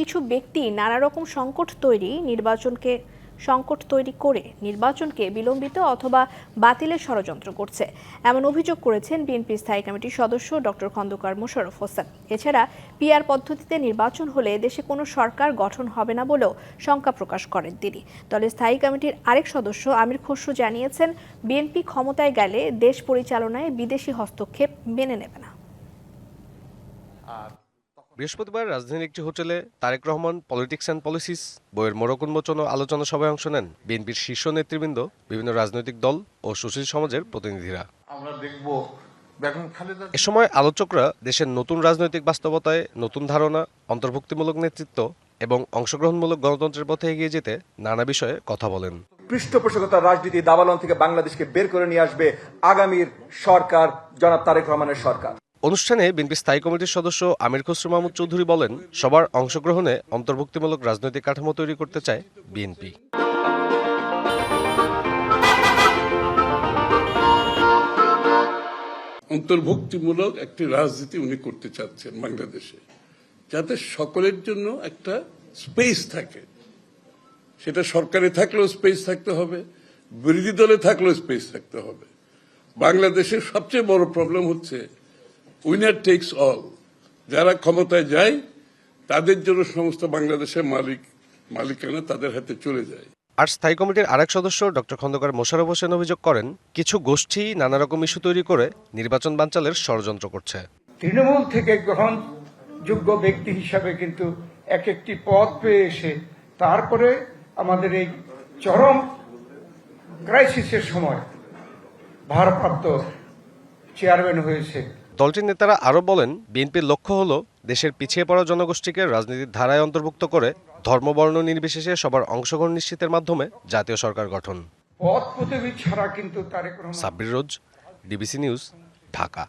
কিছু ব্যক্তি নানা রকম সংকট তৈরি নির্বাচনকে, সংকট তৈরি করে নির্বাচনকে বিলম্বিত অথবা বাতিলের ষড়যন্ত্র করছে। এমন অভিযোগ করেছেন বিএনপি স্থায়ী কমিটির সদস্য ডক্টর খন্দকার মোশাররফ হোসেন। এছাড়া পিআর পদ্ধতিতে নির্বাচন হলে দেশে কোনো সরকার গঠন হবে না বলেও শঙ্কা প্রকাশ করেন তিনি। দলের স্থায়ী কমিটির আরেক সদস্য আমির খসরু জানিয়েছেন, বিএনপি ক্ষমতায় গেলে দেশ পরিচালনায় বিদেশি হস্তক্ষেপ মেনে নেবে না। বৃহস্পতিবার রাজধানীর একটি হোটেলে Tarique Rahman politics and policies বইয়ের মোড়ক উন্মোচন ও আলোচনা সভায় অংশ নেন বিএনপির শীর্ষ নেতৃবৃন্দ বিভিন্ন রাজনৈতিক দল ও সুশীল সমাজের প্রতিনিধিরা। আমরা দেখব এ সময় আলোচকরা দেশের নতুন রাজনৈতিক বাস্তবতায় নতুন ধারণা অন্তর্ভুক্তিমূলক নেতৃত্ব এবং অংশগ্রহণমূলক গণতন্ত্রের পথে এগিয়ে যেতে নানা বিষয়ে কথা বলেন। পৃষ্ঠপোষকতা রাজনীতি দাবালন থেকে বাংলাদেশকে বের করে নিয়ে আসবে আগামীর সরকার জনাব তারেক রহমানের সরকার। অনুষ্ঠানে বিএনপি স্থায়ী কমিটির সদস্য আমির খসরু মাহমুদ চৌধুরী বলেন, সবার অংশগ্রহণে অন্তর্ভুক্তিমূলক রাজনৈতিক কাঠামো তৈরি করতে চায় বিএনপি। অন্তর্ভুক্তিমূলক একটি রাজনীতি উনি করতে চাচ্ছেন বাংলাদেশে, যাতে সকলের জন্য একটা স্পেস থাকে। সেটা সরকারে থাকলেও স্পেস থাকতে হবে, বিরোধী দলে থাকলেও স্পেস থাকতে হবে। বাংলাদেশের সবচেয়ে বড় প্রবলেম হচ্ছে উইনার টেক্স অল যারা ক্ষমতায় যায় তাদের জন্য সমস্ত বাংলাদেশের মালিক মালিকানা তাদের হাতে চলে যায়। আর স্থায়ী কমিটির আরেক সদস্য ডক্টর খন্দকার মোশাররফ হোসেন অভিযোগ করেন কিছু গোষ্ঠী নানা রকম ইস্যু তৈরি করে নির্বাচন বানচালের ষড়যন্ত্র করছে। তৃণমূল থেকে গ্রহণযোগ্য ব্যক্তি হিসাবে কিন্তু এক একটি পদ পেয়ে এসে তারপরে আমাদের এই চরম ক্রাইসিসের সময় ভারপ্রাপ্ত চেয়ারম্যান হয়েছে দলটির নেতারা আরও বলেন বিএনপির লক্ষ্য হল দেশের পিছিয়ে পড়া জনগোষ্ঠীকে রাজনীতির ধারায় অন্তর্ভুক্ত করে ধর্মবর্ণ নির্বিশেষে সবার অংশগ্রহণ নিশ্চিতের মাধ্যমে জাতীয় সরকার গঠন। ছাড়া কিন্তু সাব্বির রোজ ডিবিসি নিউজ ঢাকা।